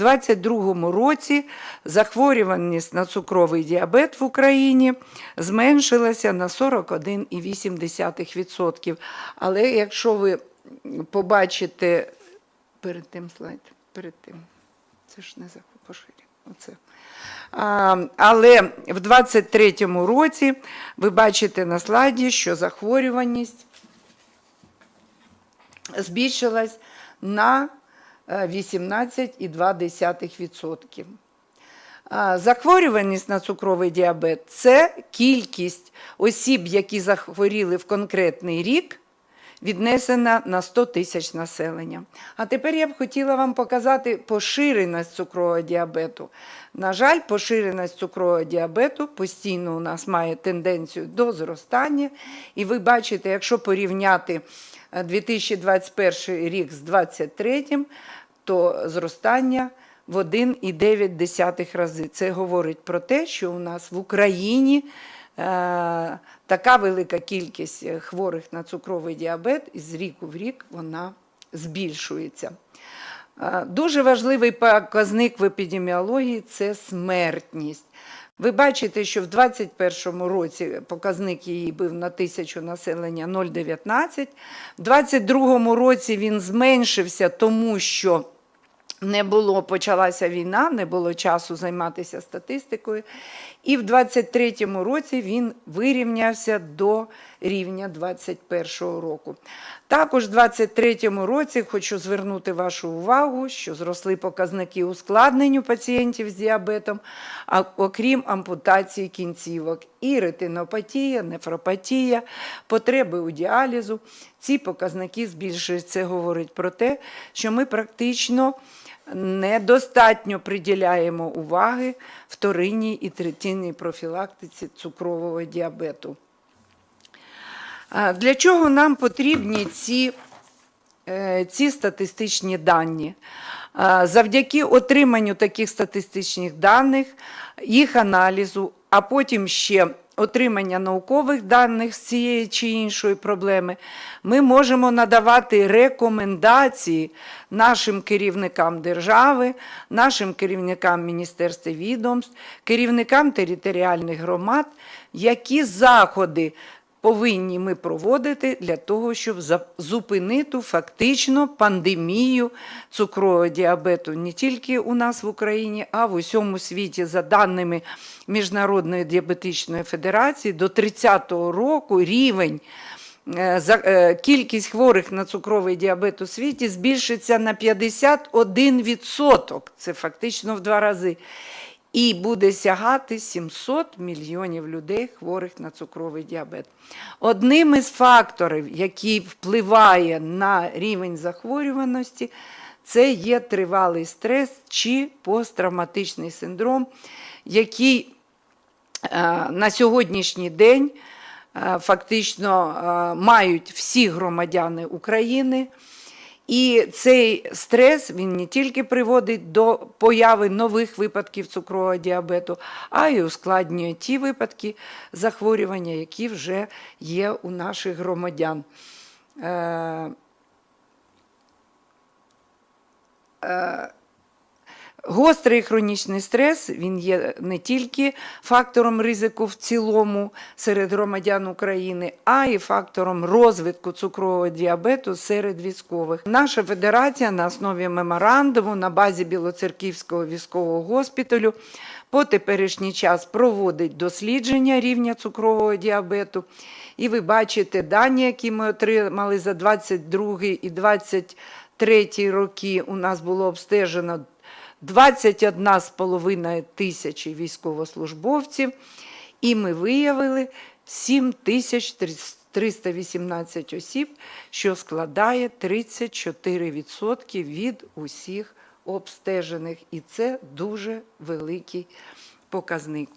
2022 році захворюваність на цукровий діабет в Україні зменшилася на 41,8%. Але якщо ви побачите перед тим слайд, перед тим, це ж не захворювання. Оце. Але в 23-му році ви бачите на слайді, що захворюваність збільшилась на 18,2%. Захворюваність на цукровий діабет це кількість осіб, які захворіли в конкретний рік, віднесена на 100 тисяч населення. А тепер я б хотіла вам показати поширеність цукрового діабету. На жаль, поширеність цукрового діабету постійно у нас має тенденцію до зростання. І ви бачите, якщо порівняти е, 2021 рік з 2023, то зростання в 1,9 рази. Це говорить про те, що у нас в Україні е, така велика кількість хворих на цукровий діабет, і з ріку в рік вона збільшується. Е, Дуже важливий показник в епідеміології це смертність. Ви бачите, що в 2021 році показник її був на тисячу населення 0,19. В 2022 році він зменшився, тому що не було, почалася війна, не було часу займатися статистикою. І в 23-му році він вирівнявся до рівня 21-го року. Також в 23-му році хочу звернути вашу увагу, що зросли показники ускладнень пацієнтів з діабетом, а окрім ампутації кінцівок, і ретинопатія, нефропатія, потреби у діалізу. Ці показники збільшуються. Говорить про те, що ми практично недостатньо приділяємо уваги вторинній і третинній профілактиці цукрового діабету. Для чого нам потрібні ці, е, ці статистичні дані? Завдяки отриманню таких статистичних даних, їх аналізу, а потім ще отримання наукових даних з цієї чи іншої проблеми, ми можемо надавати рекомендації нашим керівникам держави, нашим керівникам міністерств відомств, керівникам територіальних громад, які заходи повинні ми проводити для того, щоб зупинити фактично пандемію цукрового діабету не тільки у нас в Україні, а в усьому світі. За даними Міжнародної діабетичної федерації, до 30-го року рівень. е, за- е, Кількість хворих на цукровий діабет у світі збільшиться на 51%. Це фактично в два рази. І буде сягати 700 мільйонів людей хворих на цукровий діабет. Одним із факторів, який впливає на рівень захворюваності, це є тривалий стрес чи посттравматичний синдром, який е, на сьогоднішній день е, фактично е, мають всі громадяни України. І цей стрес він не тільки приводить до появи нових випадків цукрового діабету, а й ускладнює ті випадки захворювання, які вже є у наших громадян. Е, Гострий хронічний стрес він є не тільки фактором ризику в цілому серед громадян України, а й фактором розвитку цукрового діабету серед військових. Наша федерація на основі меморандуму на базі Білоцерківського військового госпіталю по теперішній час проводить дослідження рівня цукрового діабету. І ви бачите дані, які ми отримали за 22 і 23 роки. У нас було обстежено 21,5 тисячі військовослужбовців, і ми виявили 7 тисяч 318 осіб, що складає 34% від усіх обстежених. І це дуже великий показник.